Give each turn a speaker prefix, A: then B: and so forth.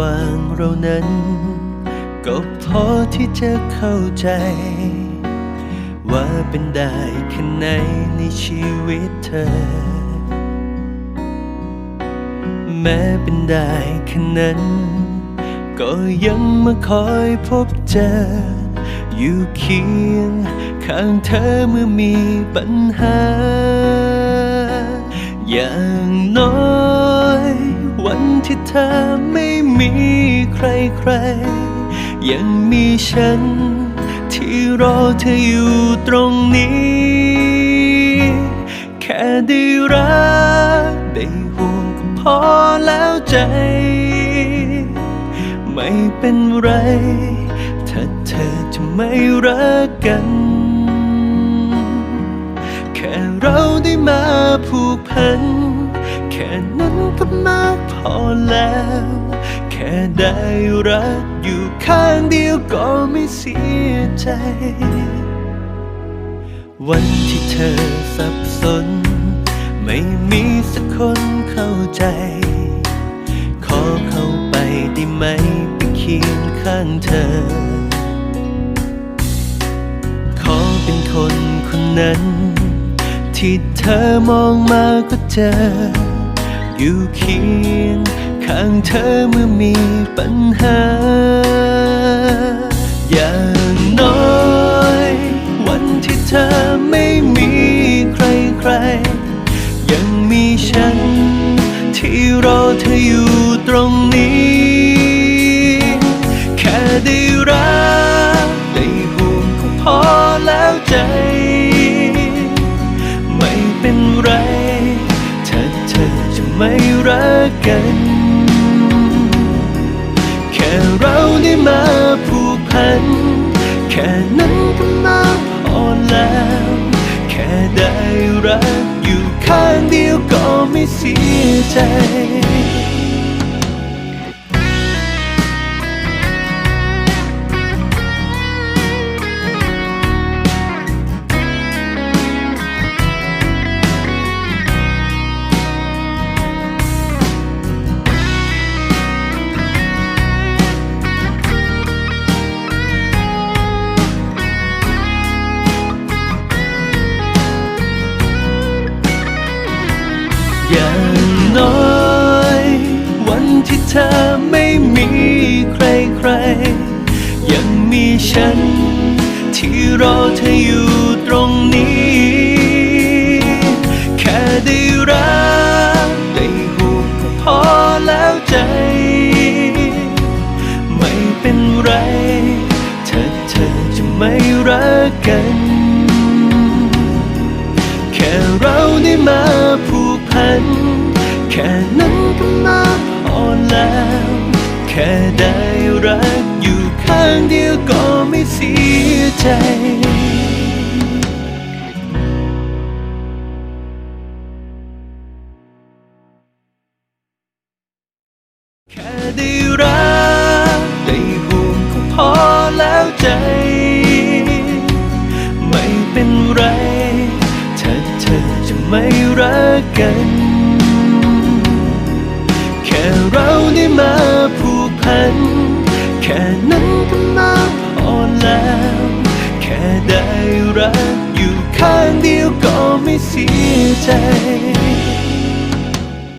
A: ว่างเรานั้น ก็พอที่จะเข้าใจ ว่าเป็นได้แค่ไหนในชีวิตเธอ แม้เป็นได้แค่นั้น ก็ยังมาคอยพบเจอ อยู่เคียงข้างเธอเมื่อมีปัญหา อย่างน้อย วันที่เธอไม่ มีใครใครๆยังมีฉัน ที่รอเธออยู่ตรงนี้ แค่ได้รักได้ห่วงก็พอแล้วใจ ไม่เป็นไร ถ้าเธอจะไม่รักกัน แค่เราได้มาผูกพันแค่นั้นก็มากพอแล้ว ค่ได้รักอยู่ข้างเดียวก็ไม่เสียใจ วันที่เธอสับสน ไม่มีสักคนเข้าใจ ขอเข้าไปได้ไหมไปเคียงข้างเธอ ขอเป็นคนคนนั้น ที่เธอมองมาก็เจอ อยู่เคียง ข้างเธอเมื่อมีปัญหา อย่างน้อย วันที่เธอไม่มีใครใครๆยังมีฉัน ที่รอเธออยู่ตรงนี้ แค่ได้รัก พัน แค่นั้นก็มากพอแล้ว แค่ได้รักอยู่ข้างเดียวก็ไม่เสียใจ อย่างน้อย วันที่เธอไม่มีใครใครๆยังมีฉัน ที่รอเธออยู่ตรงนี้ แค่ได้รักได้ห่วงก็พอแล้วใจ ไม่เป็นไร ถ้าเธอจะไม่รักกัน ค่นั้นก็มากพอแล้ว แค่ได้รักอยู่ข้างเดียวก็ไม่เสียใจแค่ได้รักได้ห่วงก็พอแล้วใจ ไม่เป็นไร ถ้าเธอจะไม่รักกัน ได้มาผูกพัน แค่นั้นก็มากพอแล้ว แค่ได้รักอยู่ข้างเดียวก็ไม่เสียใจ